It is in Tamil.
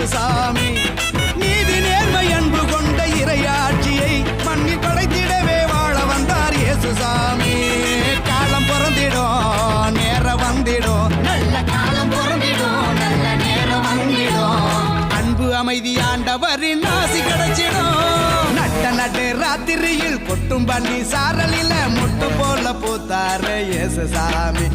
இயேசு சாமி. நீதி நேர்மை அன்பு கொண்ட இறையாட்சியை மண்ணில் படைத்திடவே வாழ வந்தார் இயேசு சாமி காலம் பிறந்திடும் நேரம் வந்திடும். நல்ல காலம் பொருந்திடும் நல்ல நேரம் வந்திடும். அன்பு அமைதி ஆண்டவரின் ஆசி கிடைச்சிடும். நட்ட நட்டு ராத்திரியில் கொட்டும் பண்ணி சாரலில முட்டு போல பூத்தாரு இயேசு சாமி